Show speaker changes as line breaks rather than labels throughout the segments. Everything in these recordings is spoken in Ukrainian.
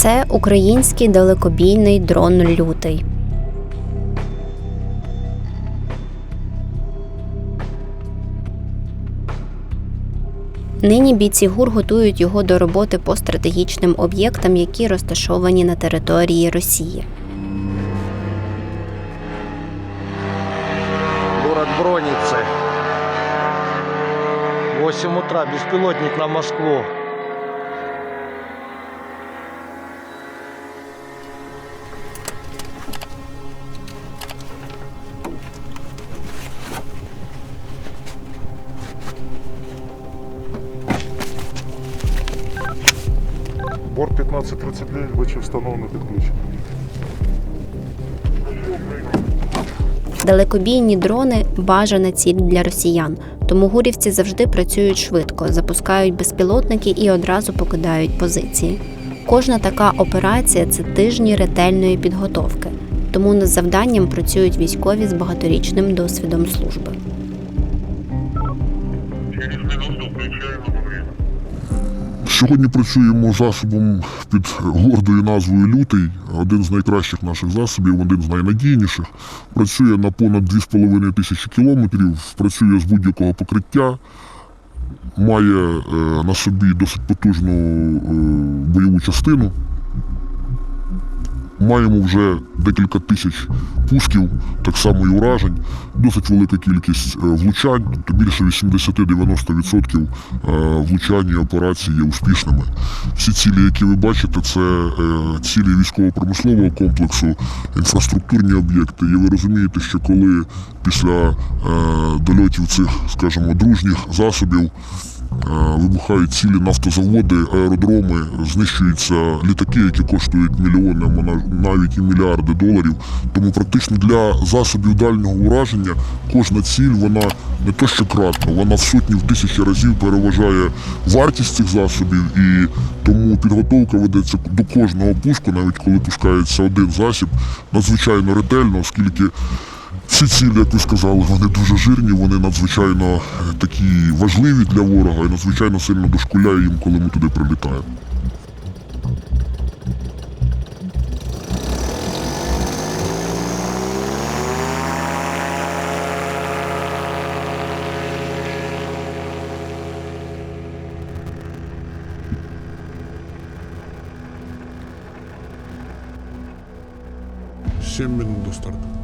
Це український далекобійний дрон лютий. Нині бійці ГУР готують його до роботи по стратегічним об'єктам, які розташовані на території Росії.
Город Броницы. 8 утра, беспилотник на Москву.
Борт 1539, вичі встановлено підключення.
Далекобійні дрони бажана ціль для росіян, тому гурівці завжди працюють швидко, запускають безпілотники і одразу покидають позиції. Кожна така операція це тижні ретельної підготовки, тому над завданням працюють військові з багаторічним досвідом служби.
Сьогодні працюємо засобом під гордою назвою Лютий, один з найкращих наших засобів, один з найнадійніших. Працює на понад 2,5 тисячі кілометрів, працює з будь-якого покриття, має е, на собі досить потужну е, бойову частину. Маємо вже декілька тисяч пусків, так само і уражень, досить велика кількість е, влучань, тобто більше 80-90% е, влучань і операцій є успішними. Всі цілі, які ви бачите, це е, цілі військово-промислового комплексу, інфраструктурні об'єкти. І ви розумієте, що коли після дольотів цих, скажімо, дружніх засобів Вибухають цілі нафтозаводи, аеродроми, знищуються літаки, які коштують мільйони, навіть і мільярди доларів. Тому практично для засобів дальнього ураження кожна ціль вона не то що кратно, вона в сотні в тисячі разів переважає вартість цих засобів, і тому підготовка ведеться до кожного пуску, навіть коли пускається один засіб, надзвичайно ретельно, оскільки всі цілі, як ви сказали, вони дуже жирні, вони надзвичайно е, такі важливі для ворога і надзвичайно сильно дошкуляє їм, коли ми туди прилітаємо.
Сім минут до старту.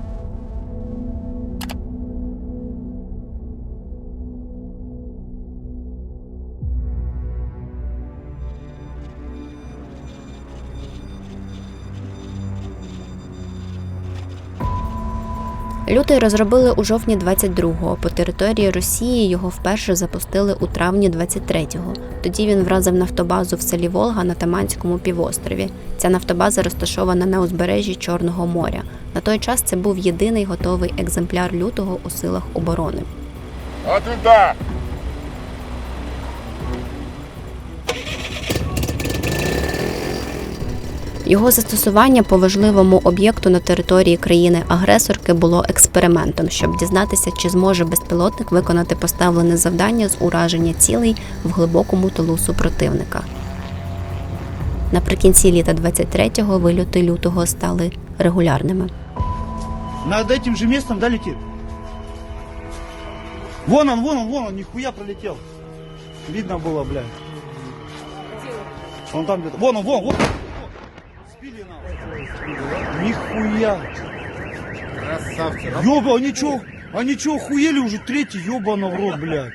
Лютий розробили у жовтні 22-го. По території Росії його вперше запустили у травні 23-го. Тоді він вразив нафтобазу в селі Волга на Таманському півострові. Ця нафтобаза розташована на узбережжі Чорного моря. На той час це був єдиний готовий екземпляр лютого у силах оборони.
Отвіда!
Його застосування по важливому об'єкту на території країни-агресорки було експериментом, щоб дізнатися, чи зможе безпілотник виконати поставлене завдання з ураження цілей в глибокому тилу супротивника. Наприкінці літа 23-го вильоти лютого стали регулярними.
Над этим же местом, да, летит? Вон он, вон он, вон он, нихуя пролетел. Видно было, блядь. Он там где-то. Вон он, вон, вон. Сбили нам. Нихуя. Красавцы. Ёба, они чё? Они чё, охуели уже третий, ёбана в рот, блядь.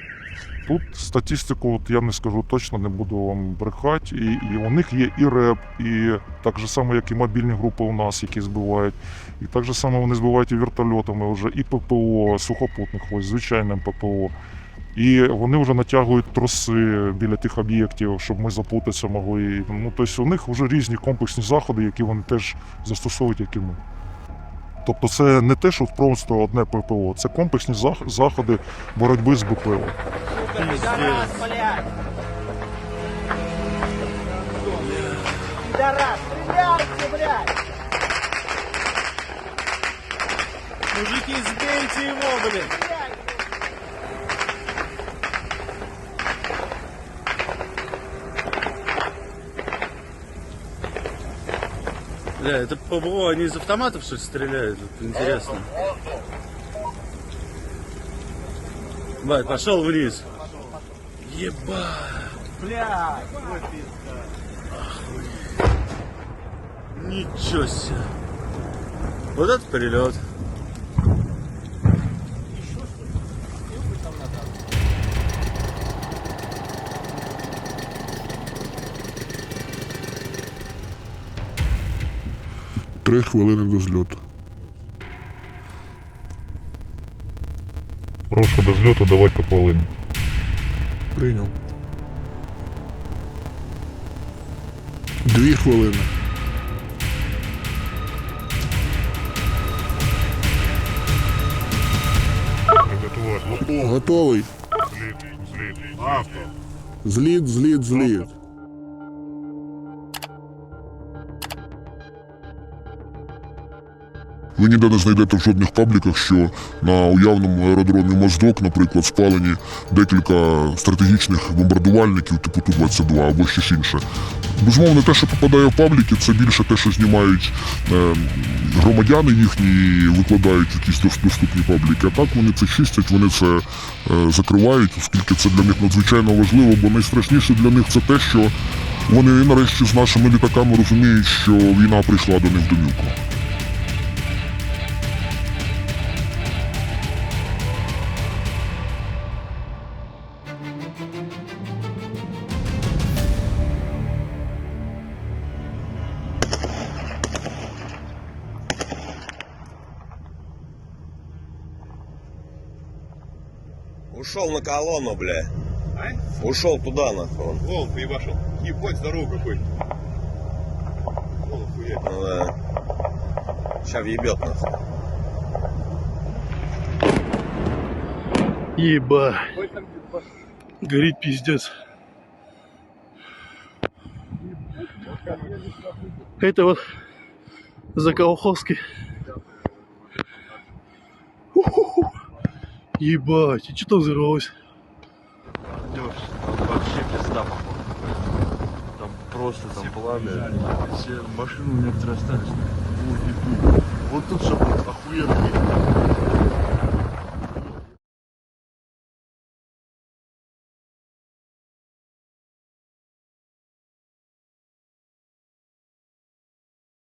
Тут статистику, от я не скажу точно, не буду вам брехати. І, і у них є і РЕП, і так же само, як і мобільні групи у нас, які збивають. І так же само вони збивають і вертольотами вже, і ППО, сухопутних ось, звичайним ППО. І вони вже натягують троси біля тих об'єктів, щоб ми запутатися могли. Ну, тобто у них вже різні комплексні заходи, які вони теж застосовують, як і ми. Тобто це не те, що просто одне ППО, це комплексні заходи боротьби з БПО.
Мужики, сбейте его, блядь.
Бля, это ПВО, они из автоматов что ли стреляют? Вот интересно. Бать, пошел вниз. Ебать. Бля. Ничего себе. Вот это перелет.
Три хвилини до зльоту.
Прошу до зльоту давати по хвилині.
Прийняв. Дві хвилини.
Приготувати.
Готовий.
Зліт, зліт.
Зліт, зліт, зліт. Ви ніде не знайдете в жодних пабліках, що на уявному аеродромі Моздок, наприклад, спалені декілька стратегічних бомбардувальників типу Ту-22 або щось інше. Безумовно, те, що попадає в пабліки, це більше те, що знімають е, громадяни їхні і викладають якісь дос- доступні пабліки. А так вони це чистять, вони це е, закривають, оскільки це для них надзвичайно важливо, бо найстрашніше для них це те, що вони нарешті з нашими літаками розуміють, що війна прийшла до них домівку.
Ушел на колонну, бля. Ушел туда, нахуй. он.
Вон, поебашил. Ебать, здорово какой. Вон, охуеть.
Ну да. Сейчас въебет нас.
Еба. Горит пиздец. Это вот за Кауховской. Уху-ху. Ебать, и что взорвалось?
Там вообще пизда, походу. Там просто там пламя.
Все машины некоторые остались. Вот тут, чтобы охуенно.